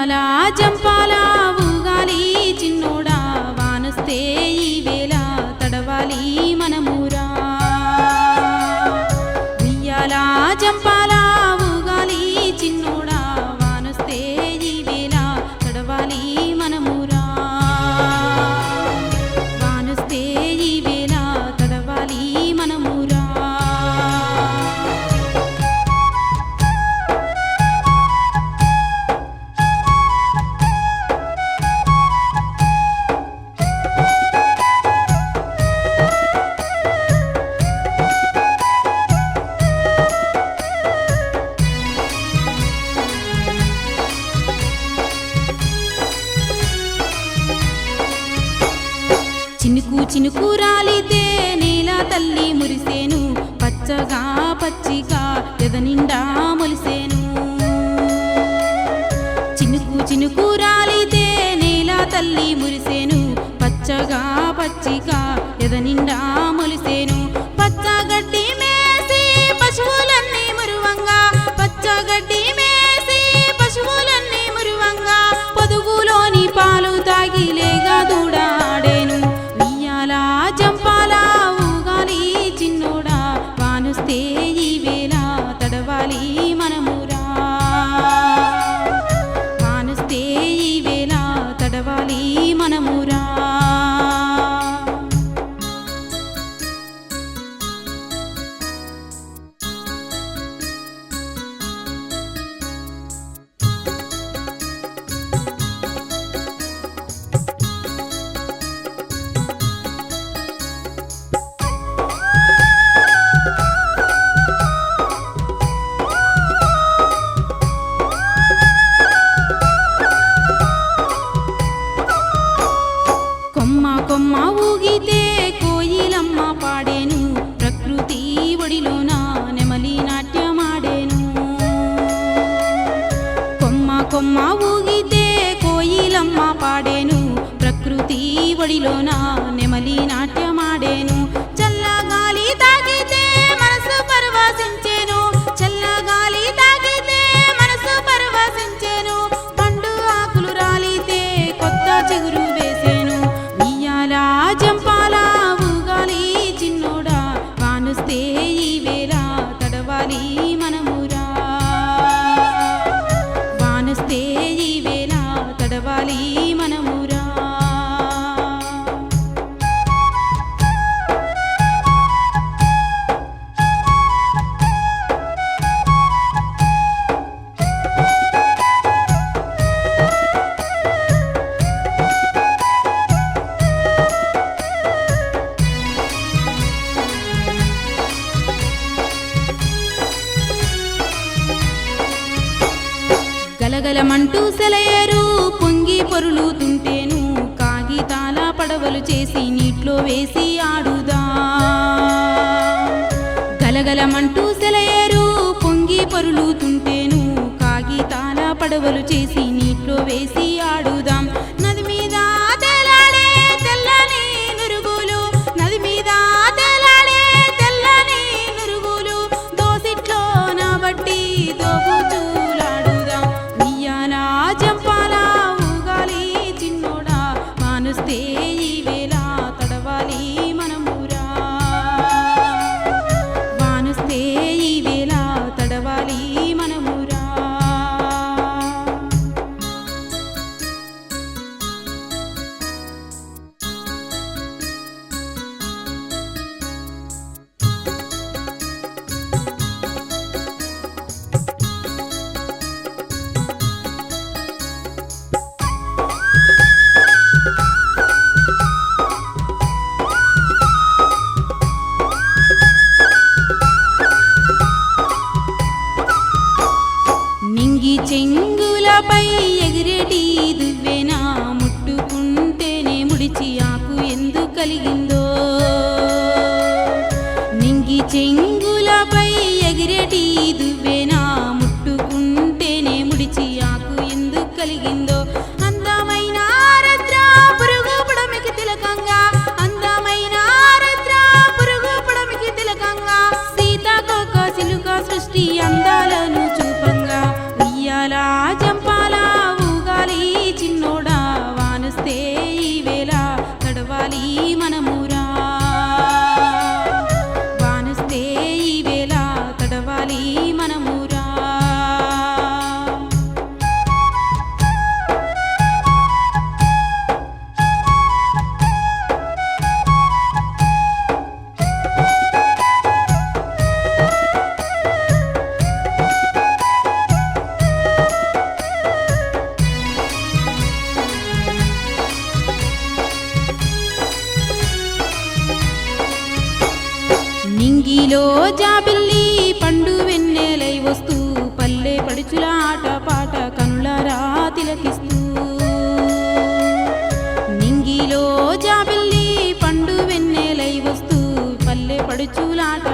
చంపాలా జంపాల కోసిక ఎద నిండా మొలిసేను. కొమ్మ ఊగితే కోయిలమ్మ పాడేను. ప్రకృతి ఒడిలోన నెమలి నాట్యమాడేను. సలసలమంటూ సెలయరు. పొంగి కాగి కాగితాల పడవలు చేసి నీటిలో వేసి ఆడుదా. గలగలమంటూ సెలయరు. పొంగి కాగి కాగితాల పడవలు చేసి నీటిలో వేసి ఆడుదాం. ఈ చెంగులపై ఎగిరెటి దువ్వెనా ముట్టుకుంటేనే ముడిచి ఆకు ఎందు కలిగిందో? నింగి చెంగులపై ఎగిరెటి దువ్వెనా ముట్టుకుంటేనే ముడిచి ఆకు ఎందు కలిగిందో? సృష్టి అందాలను నింగిలో జాబిల్లి పండు వెన్నెలై వస్తూ పల్లె పడుచుల ఆట పాట కనులరా తిలకిస్తూ. నింగిలో జాబిల్లి పండు వెన్నెలై వస్తూ పల్లె పడుచులాట